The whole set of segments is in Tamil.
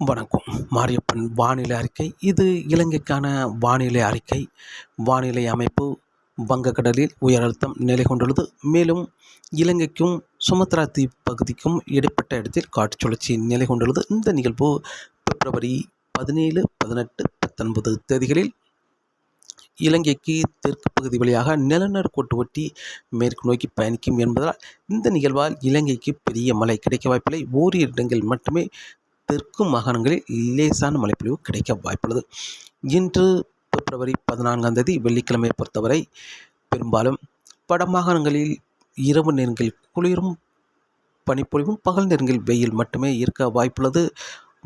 வணக்கம். மாரியப்பன் வானிலை அறிக்கை. இது இலங்கைக்கான வானிலை அறிக்கை. வானிலை அமைப்பு வங்கக்கடலில் உயர் அழுத்தம் நிலை கொண்டுள்ளது. மேலும் இலங்கைக்கும் சுமத்ரா தீப் பகுதிக்கும் இடைப்பட்ட இடத்தில் காற்று சுழற்சி நிலை கொண்டுள்ளது. இந்த நிகழ்வு பிப்ரவரி பதினேழு பதினெட்டு பத்தொன்பது தேதிகளில் இலங்கைக்கு தெற்கு பகுதி வழியாக நிலநடுக்கோட்டு ஒட்டி மேற்கு நோக்கி பயணிக்கும் என்பதால் இந்த நிகழ்வால் இலங்கைக்கு பெரிய மழை கிடைக்க வாய்ப்பில்லை. ஓரிரு இடங்கள் மட்டுமே தெற்கு மாகாணங்களில் லேசான மழைப்பொழிவு கிடைக்க வாய்ப்புள்ளது. இன்று பிப்ரவரி பதினான்காம் தேதி வெள்ளிக்கிழமை பொறுத்தவரை பெரும்பாலும் வட மாகாணங்களில் இரவு நேரங்களில் குளிரும் பனிப்பொழிவும் பகல் நேரங்களில் வெயில் மட்டுமே இருக்க வாய்ப்புள்ளது.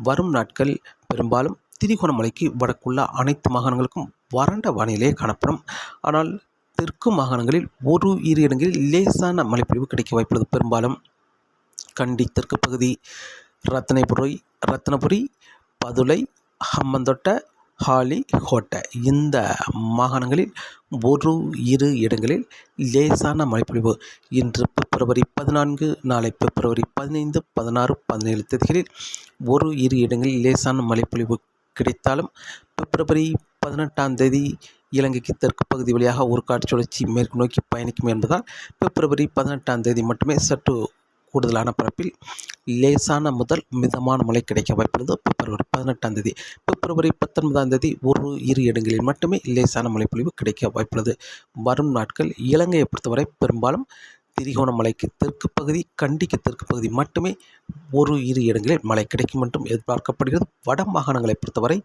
வரும் நாட்கள் பெரும்பாலும் திரிகோணமலைக்கு வடக்குள்ள அனைத்து மாகாணங்களுக்கும் வறண்ட வானிலை காணப்படும். ஆனால் தெற்கு மாகாணங்களில் ஒரு இரு இடங்களில் லேசான மழைப்பொழிவு கிடைக்க வாய்ப்புள்ளது. பெரும்பாலும் கண்டி தெற்கு பகுதி ரத்தனைபுரை ரத்னபுரி பதுளை ஹம்மந்தொட்டை ஹாலி ஹோட்டை இந்த மாகாணங்களில் ஒரு இரு இடங்களில் லேசான மழைப்பொழிவு. இன்று பிப்ரவரி பதினான்கு நாளை பிப்ரவரி பதினைந்து பதினாறு பதினேழு தேதிகளில் ஒரு இரு இடங்களில் லேசான மழைப்பொழிவு கிடைத்தாலும் பிப்ரவரி பதினெட்டாம் தேதி இலங்கைக்கு தெற்கு பகுதி வழியாக ஒரு காற்று சுழற்சி மேற்கு நோக்கி பயணிக்கும் என்பதால் பிப்ரவரி பதினெட்டாம் தேதி மட்டுமே சற்று கூடுதலான பரப்பில் லேசான முதல் மிதமான மழை கிடைக்க வாய்ப்புள்ளது பிப்ரவரி பதினெட்டாம் தேதி. பிப்ரவரி பத்தொன்பதாம் தேதி ஒரு இரு இடங்களில் மட்டுமே லேசான மழைப்பொழிவு கிடைக்க வாய்ப்புள்ளது. வரும் நாட்கள் இலங்கையை பொறுத்தவரை பெரும்பாலும் திரிகோணமலைக்கு தெற்கு பகுதி கண்டிக்கு தெற்கு பகுதி மட்டுமே ஒரு இரு இடங்களில் மழை கிடைக்கும் என்றும் எதிர்பார்க்கப்படுகிறது. வட மாகாணங்களை பொறுத்தவரை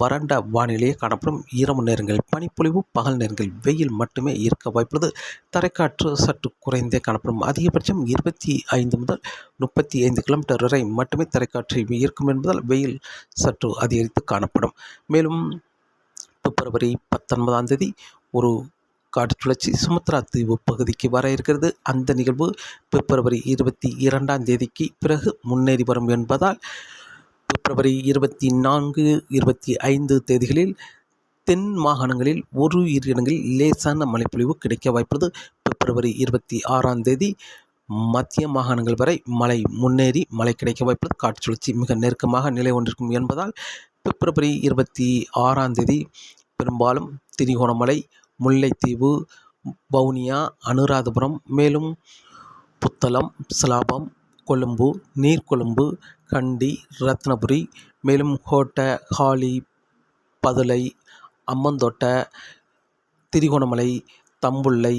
வறண்ட வானிலையே காணப்படும். இரவு நேரங்களில் பனிப்பொழிவு பகல் நேரங்களில் வெயில் மட்டுமே இருக்க வாய்ப்புள்ளது. தரைக்காற்று சற்று குறைந்தே காணப்படும். அதிகபட்சம் இருபத்தி ஐந்து முதல் முப்பத்தி ஐந்து கிலோமீட்டர் வரை மட்டுமே தரைக்காற்று இருக்கும் என்பதால் வெயில் சற்று அதிகரித்து காணப்படும். மேலும் பிப்ரவரி பத்தொன்பதாம் தேதி ஒரு காற்றுச்சுழற்சி சுமத்ரா தீவு பகுதிக்கு வர இருக்கிறது. அந்த நிகழ்வு பிப்ரவரி இருபத்தி இரண்டாம் தேதிக்கு பிறகு முன்னேறி வரும் என்பதால் பிப்ரவரி இருபத்தி நான்கு இருபத்தி ஐந்து தேதிகளில் தென் மாகாணங்களில் ஒரு இரு இடங்களில் லேசான மழைப்பொழிவு கிடைக்க வாய்ப்புள்ளது. பிப்ரவரி இருபத்தி ஆறாம் தேதி மத்திய மாகாணங்கள் வரை மழை முன்னேறி மழை கிடைக்க வாய்ப்புள்ளது. காற்று சுழற்சி மிக நெருக்கமாக நிலை கொண்டிருக்கும் என்பதால் பிப்ரவரி இருபத்தி ஆறாம் தேதி பெரும்பாலும் திரிகோணமலை முல்லைத்தீவு வவுனியா அனுராதபுரம் மேலும் புத்தளம் சிலாபம் கொழும்பு நீர்கொழும்பு கண்டி ரத்னபுரி மேலும் கோட்டை ஹாலி பதுளை அம்மந்தோட்டை திரிகோணமலை தம்புள்ளை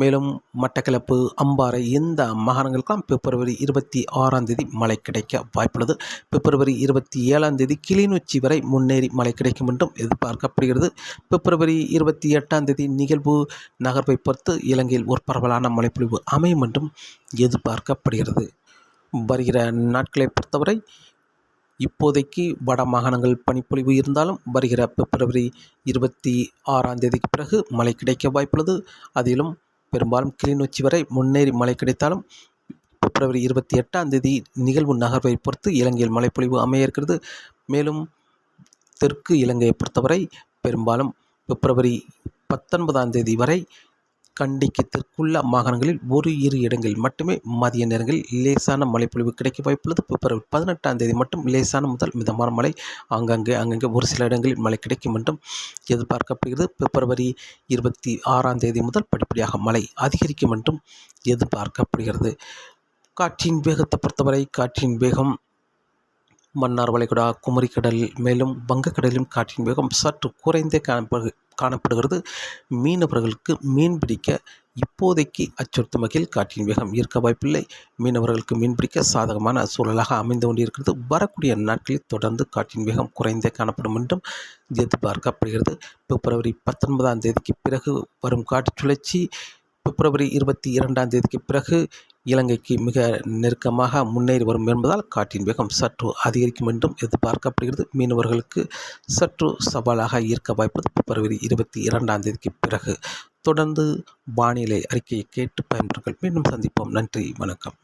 மேலும் மட்டக்களப்பு அம்பாறை இந்த மாகாணங்களுக்கெல்லாம் பிப்ரவரி இருபத்தி ஆறாம் தேதி மழை கிடைக்க வாய்ப்புள்ளது. பிப்ரவரி இருபத்தி ஏழாம் தேதி கிளிநொச்சி வரை முன்னேறி மழை கிடைக்கும் என்றும் எதிர்பார்க்கப்படுகிறது. பிப்ரவரி இருபத்தி எட்டாம் தேதி நிகழ்வு நகர்வை பொறுத்து இலங்கையில் ஒரு பரவலான மழைப்பொழிவு அமையும் என்றும் எதிர்பார்க்கப்படுகிறது. வருகிற நாட்களை பொறுத்தவரை இப்போதைக்கு வட மாகாணங்கள் பனிப்பொழிவு இருந்தாலும் வருகிற பிப்ரவரி இருபத்தி ஆறாம் தேதிக்கு பிறகு மழை கிடைக்க வாய்ப்புள்ளது. அதிலும் பெரும்பாலும் கிளிநொச்சி வரை முன்னேறி மழை கிடைத்தாலும் பிப்ரவரி இருபத்தி எட்டாம் தேதி நிகழ்வு நகர்வை பொறுத்து இலங்கையில் மழைப்பொழிவு அமைய இருக்கிறது. மேலும் தெற்கு இலங்கையை பொறுத்தவரை பெரும்பாலும் பிப்ரவரி பத்தொன்பதாம் தேதி வரை கண்டிக்கு தெற்குள்ள மாகாணங்களில் ஒரு இரு இடங்களில் மட்டுமே மதிய நேரங்களில் லேசான மழைப்பொழிவு கிடைக்க வாய்ப்புள்ளது. பிப்ரவரி பதினெட்டாம் தேதி மட்டும் லேசான முதல் மிதமான மழை. ஆங்காங்கே அங்கங்கே ஒரு சில இடங்களில் மழை கிடைக்கும் என்றும் எதிர்பார்க்கப்படுகிறது. பிப்ரவரி இருபத்தி ஆறாம் தேதி முதல் படிப்படியாக மழை அதிகரிக்கும் என்றும் எதிர்பார்க்கப்படுகிறது. காற்றின் வேகத்தை பொறுத்தவரை காற்றின் வேகம் மன்னார் வளைகுடா குமரிக்கடல் மேலும் வங்கக்கடலிலும் காற்றின் வேகம் சற்று குறைந்தே காணப்படு காணப்படுகிறது. மீனவர்களுக்கு மீன் பிடிக்க இப்போதைக்கு அச்சுறுத்தும் வகையில் காற்றின் வேகம் இருக்க வாய்ப்பில்லை. மீனவர்களுக்கு மீன்பிடிக்க சாதகமான சூழலாக அமைந்து கொண்டிருக்கிறது. வரக்கூடிய நாட்களில் தொடர்ந்து காற்றின் வேகம் குறைந்தே காணப்படும் என்றும் எதிர்பார்க்கப்படுகிறது. பிப்ரவரி பத்தொன்பதாம் தேதிக்கு பிறகு வரும் காற்று சுழற்சி பிப்ரவரி இருபத்தி இரண்டாம் தேதிக்கு பிறகு இலங்கைக்கு மிக நெருக்கமாக முன்னேறி வரும் என்பதால் காற்றின் வேகம் சற்று அதிகரிக்கும் என்றும் எதிர்பார்க்கப்படுகிறது. மீனவர்களுக்கு சற்று சவாலாக இருக்க வாய்ப்பது பிப்ரவரி இருபத்தி இரண்டாம் தேதிக்கு பிறகு தொடர்ந்து வானிலை அறிக்கையை கேட்டு பயன்பெறுங்கள் மீண்டும் சந்திப்போம். நன்றி. வணக்கம்.